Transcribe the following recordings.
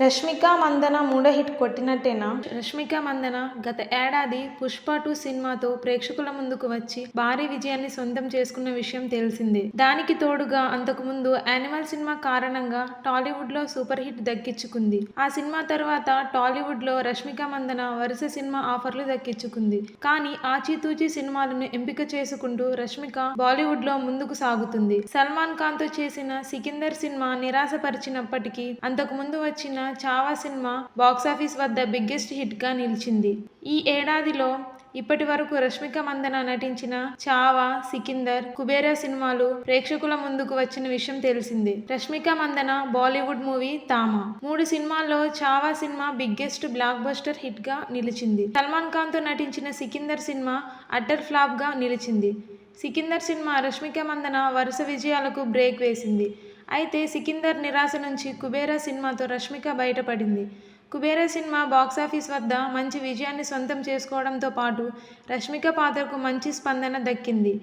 రష్మిక మందన మూడో హిట్ కొట్టినట్టేనా? రష్మిక మందన గత ఏడాది పుష్ప టూ సినిమాతో ప్రేక్షకుల ముందుకు వచ్చి భారీ విజయాన్ని సొంతం చేసుకున్న విషయం తెలిసిందే. దానికి తోడుగా అంతకుముందు యానిమల్ సినిమా కారణంగా టాలీవుడ్లో సూపర్ హిట్ దక్కించుకుంది. ఆ సినిమా తర్వాత టాలీవుడ్లో రష్మిక మందన వరుస సినిమా ఆఫర్లు దక్కించుకుంది. కానీ ఆచితూచి సినిమాలను ఎంపిక చేసుకుంటూ రష్మిక బాలీవుడ్లో ముందుకు సాగుతుంది. సల్మాన్ ఖాన్తో చేసిన సికిందర్ సినిమా నిరాశపరిచినప్పటికీ అంతకు ముందు వచ్చిన చావా సినిమా బాక్సాఫీస్ వద్ద బిగ్గెస్ట్ హిట్గా నిలిచింది. ఈ ఏడాదిలో ఇప్పటి వరకు రష్మిక మందన నటించిన చావా సికిందర్ కుబేరా సినిమాలు ప్రేక్షకుల ముందుకు వచ్చిన విషయం తెలిసిందే. Rashmika Mandanna Bollywood movie Thama. మూడు సినిమాల్లో Chhaava cinema biggest blockbuster హిట్గా నిలిచింది. సల్మాన్ ఖాన్తో నటించిన సికిందర్ సినిమా అట్టర్ ఫ్లాప్గా నిలిచింది. సికిందర్ సినిమా రష్మిక మందన వరుస విజయాలకు బ్రేక్ వేసింది. అయితే సికిందర్ నిరాశ నుంచి కుబేరా సినిమాతో రష్మిక బయటపడింది. కుబేరా సినిమా బాక్సాఫీస్ వద్ద మంచి విజయాన్ని సొంతం చేసుకోవడంతో పాటు రష్మిక పాత్రకు మంచి స్పందన దక్కింది.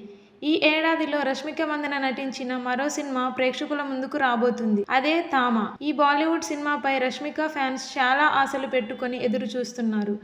ఈ ఏడాదిలో రష్మిక మందన నటించిన మరో సినిమా ప్రేక్షకుల ముందుకు రాబోతుంది. అదే తామ. ఈ బాలీవుడ్ సినిమాపై రష్మిక ఫ్యాన్స్ చాలా ఆశలు పెట్టుకొని ఎదురు చూస్తున్నారు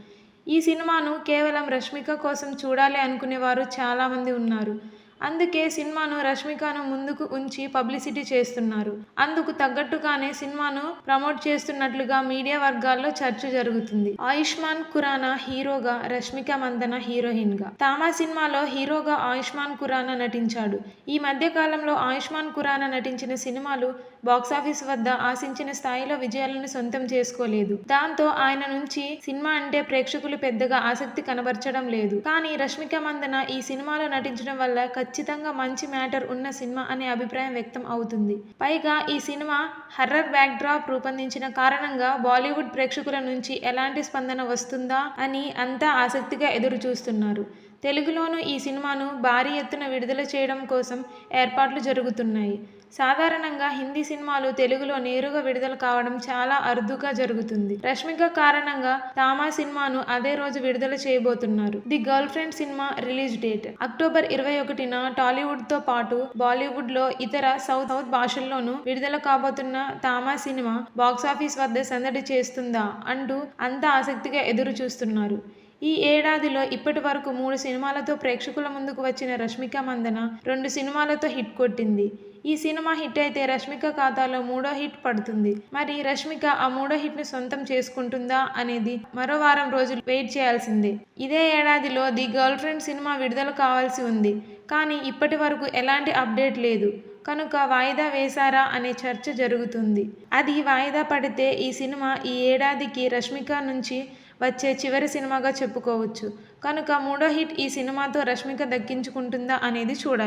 ఈ సినిమాను కేవలం రష్మిక కోసం చూడాలి అనుకునేవారు చాలామంది ఉన్నారు. అందుకే సినిమాను రష్మికను ముందుకు ఉంచి పబ్లిసిటీ చేస్తున్నారు. అందుకు తగ్గట్టుగానే సినిమాను ప్రమోట్ చేస్తున్నట్లుగా మీడియా వర్గాల్లో చర్చ జరుగుతుంది. ఆయుష్మాన్ ఖురానా హీరోగా రష్మిక మందన హీరోయిన్గా తామా సినిమాలో హీరోగా ఆయుష్మాన్ ఖురానా నటించాడు. ఈ మధ్య కాలంలో ఆయుష్మాన్ ఖురానా నటించిన సినిమాలు బాక్సాఫీస్ వద్ద ఆశించిన స్థాయిలో విజయాలను సొంతం చేసుకోలేదు. దాంతో ఆయన నుంచి సినిమా అంటే ప్రేక్షకులు పెద్దగా ఆసక్తి కనబరచడం లేదు. కానీ రష్మిక మందన ఈ సినిమాలో నటించడం వల్ల ఖచ్చితంగా మంచి మ్యాటర్ ఉన్న సినిమా అనే అభిప్రాయం వ్యక్తం అవుతుంది. పైగా ఈ సినిమా హర్రర్ బ్యాక్ డ్రాప్ రూపొందించిన కారణంగా బాలీవుడ్ ప్రేక్షకుల నుంచి ఎలాంటి స్పందన వస్తుందా అని అంతా ఆసక్తిగా ఎదురు చూస్తున్నారు తెలుగులోనూ ఈ సినిమాను భారీ ఎత్తున విడుదల చేయడం కోసం ఏర్పాట్లు జరుగుతున్నాయి. సాధారణంగా హిందీ సినిమాలు తెలుగులో నేరుగా విడుదల కావడం చాలా అరుదుగా జరుగుతుంది. రష్మిక కారణంగా తామా సినిమాను అదే రోజు విడుదల చేయబోతున్నారు. The girlfriend cinema release date. October ఇరవై ఒకటిన టాలీవుడ్తో పాటు బాలీవుడ్లో ఇతర సౌత్ సౌత్ భాషల్లోనూ విడుదల కాబోతున్న తామా సినిమా బాక్సాఫీస్ వద్ద సందడి చేస్తుందా అంటూ అంతా ఆసక్తిగా ఎదురు చూస్తున్నారు ఈ ఏడాదిలో ఇప్పటి వరకు మూడు సినిమాలతో ప్రేక్షకుల ముందుకు వచ్చిన రష్మిక మందన రెండు సినిమాలతో హిట్ కొట్టింది. ఈ సినిమా హిట్ అయితే రష్మిక ఖాతాలో మూడో హిట్ పడుతుంది. మరి రష్మిక ఆ మూడో హిట్ని సొంతం చేసుకుంటుందా అనేది మరో వారం రోజులు వెయిట్ చేయాల్సిందే. ఇదే ఏడాదిలో ది గర్ల్ ఫ్రెండ్ సినిమా విడుదల కావాల్సి ఉంది. కానీ ఇప్పటి వరకు ఎలాంటి అప్డేట్ లేదు. కనుక వాయిదా వేశారా అనే చర్చ జరుగుతుంది. అది వాయిదా పడితే ఈ సినిమా ఈ ఏడాదికి రష్మిక నుంచి వచ్చే చివరి సినిమాగా చెప్పుకోవచ్చు. కనుక మూడో హిట్ ఈ సినిమాతో రష్మిక దక్కించుకుంటుందా అనేది చూడాలి.